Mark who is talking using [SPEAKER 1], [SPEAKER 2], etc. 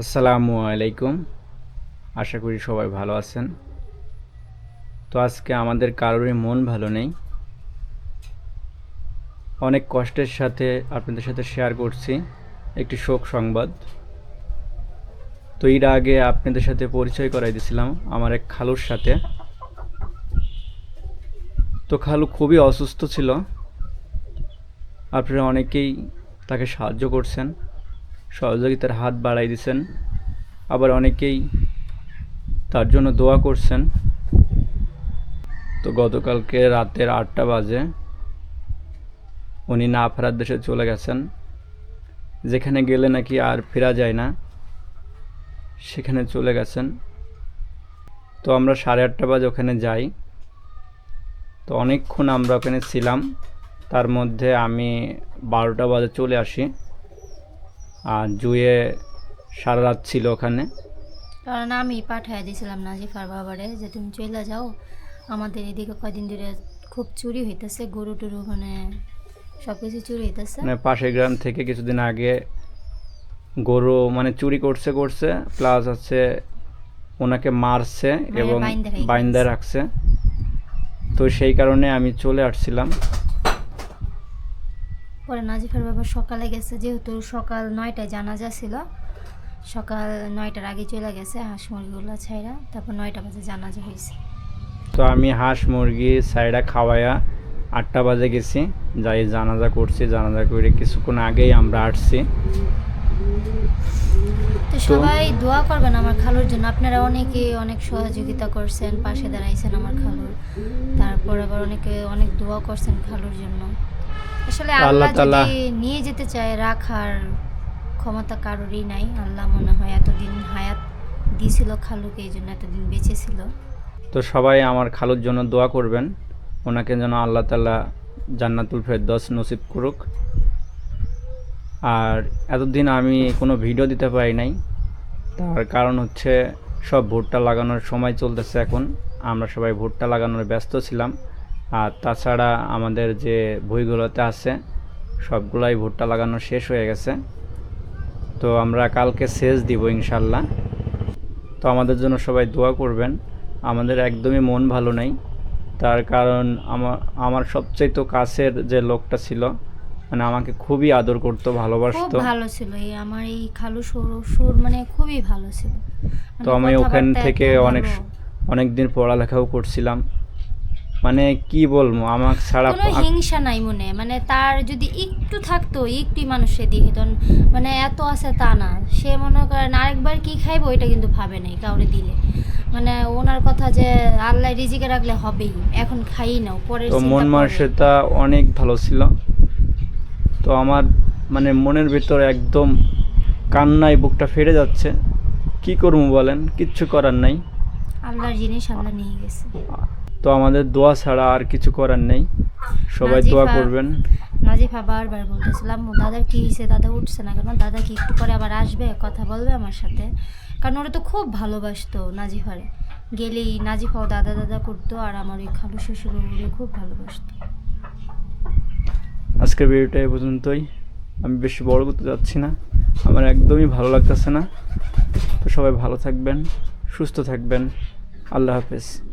[SPEAKER 1] আসসালামু আলাইকুম। আশা করি সবাই ভালো আছেন। তো আজকে আমাদের কারোরই মন ভালো নেই। অনেক কষ্টের সাথে আপনাদের সাথে শেয়ার করছি একটি শোক সংবাদ। তো এর আগে আপনাদের সাথে পরিচয় করাই দিয়েছিলাম আমার এক খালুর সাথে। তো খালু খুবই অসুস্থ ছিল। আপনারা অনেকেই তাকে সাহায্য করছেন। সহযোগিতার হাত বাড়াই দিছেন। আবার অনেকেই তার জন্য দোয়া করছেন। তো গতকালকে রাতের আটটা বাজে উনি না ফেরার দেশে চলে গেছেন। যেখানে গেলে নাকি আর ফেরা যায় না, সেখানে চলে গেছেন। তো আমরা সাড়ে আটটা বাজে ওখানে যাই। তো অনেকক্ষণ আমরা ওখানে ছিলাম। তার মধ্যে আমি বারোটা বাজে চলে আসি। আর জুয়ে সারা রাত ছিল ওখানে।
[SPEAKER 2] কারণ আমি পাঠায় দিয়েছিলাম নাজিফার বাবারে যে তুমি চলে যাও। আমাদের এদিকে কয়দিন ধরে খুব চুরি হইতেছে গরু টরু মানে সব কিছু চুরি হইতেছে।
[SPEAKER 1] মানে পাশের গ্রাম থেকে কিছুদিন আগে গরু মানে চুরি করছে করছে প্লাস হচ্ছে ওনাকে মারছে এবং
[SPEAKER 2] বাইন্দা।
[SPEAKER 1] রাখছে। তো সেই কারণে আমি চলে আসছিলাম।
[SPEAKER 2] পরে নাজিফার বাবা সকালে গেছে যেহেতু সকাল নয়টায় জানাজা ছিল সকাল নয়টার আগে চলে গেছে হাঁস মুরগিগুলো ছাইরা তারপর নয়টা বাজে জানাজা হয়েছে।
[SPEAKER 1] তো আমি হাঁস মুরগি সাইডা খাওয়াইয়া আটটা বাজে গেছি যাই জানাজা করছি জানাজা করে কিছুক্ষণ আগেই আমরা আসছি।
[SPEAKER 2] তো সবাই দোয়া করবেন আমার খালুর জন্য আপনারা অনেকে অনেক সহযোগিতা করছেন পাশে দাঁড়াইছেন আমার খালুর তারপর আবার অনেকে অনেক দোয়া করছেন খালুর জন্য। আসলে
[SPEAKER 1] আল্লাহ
[SPEAKER 2] যদি নিয়ে যেতে চায় রাখার ক্ষমতা কারোরই নাই। আল্লাহ মনে হয় এতদিন হায়াত দিয়েছিল খালুকে এই জন্য এতদিন বেঁচে ছিল
[SPEAKER 1] তো সবাই আমার খালুর জন্য দোয়া করবেন। ওনাকে যেন আল্লাহ তালা জান্নাতুল ফেরদৌস নসিব করুক। আর এতদিন আমি কোনো ভিডিও দিতে পারি নাই। তার কারণ হচ্ছে সব ভুট্টা লাগানোর সময় চলতেছে এখন। আমরা সবাই ভুট্টা লাগানোর ব্যস্ত ছিলাম। আর তাছাড়া আমাদের যে বইগুলোতে আছে সবগুলাই ভুট্টা লাগানো শেষ হয়ে গেছে। তো আমরা কালকে শেষ দিব ইনশাল্লাহ। তো আমাদের জন্য সবাই দোয়া করবেন আমাদের একদমই মন ভালো নেই। তার কারণ আমার আমার সবচেয়ে তো কাছের যে লোকটা ছিল মানে আমাকে খুবই আদর করতো ভালোবাসতো।
[SPEAKER 2] ভালো ছিল এই আমার এই খালু সুর মানে খুবই ভালো ছিল।
[SPEAKER 1] তো
[SPEAKER 2] মানে
[SPEAKER 1] আমি ওখান থেকে অনেক। অনেক দিন পড়ালেখাও করছিলাম। মানে কি বলব আমার ছাড়া
[SPEAKER 2] কোনো হিংসা নাই মনে মানে তার যদি একটু থাকতো একটু মানুষের দিকে তখন মানে এত আছে তা না। সে মনে করেন আরেকবার কি খাইবো এটা কিন্তু ভাবে নাই কাউরে দিলে। মানে ওনার কথা যে আল্লাহ রিজিকে রাখলে হবেই এখন খাই নাও পরে
[SPEAKER 1] তো মন মানসিকতা অনেক ভালো ছিল। তো আমার মানে মনের ভিতর একদম কান্নায় বুকটা ফেটে যাচ্ছে। কি করব বলেন কিচ্ছু করার নাই।
[SPEAKER 2] আল্লাহর জিনিস আল্লাহ নিয়ে গেছে।
[SPEAKER 1] তো আমাদের দোয়া ছাড়া আর কিছু করার নেই। সবাই দোয়া করবেন।
[SPEAKER 2] নাজিফা বারবার বলতেছিলাম দাদার কি হয়েছে দাদা উঠছে না কেন? দাদা কি একটু পরে আবার আসবে? কথা বলবে আমার সাথে? কারণ ওরা তো খুব ভালোবাসতো নাজিফারে। গেলেই নাজিফাও দাদা দাদা করতো আর আমার ওই খালু শ্বশুর খুব ভালোবাসতো।
[SPEAKER 1] আজকের ভিডিওটা এ পর্যন্তই। আমি বেশি বড় করতে যাচ্ছি না। আমার একদমই ভালো লাগতেছে না। তো সবাই ভালো থাকবেন সুস্থ থাকবেন। আল্লাহ হাফেজ।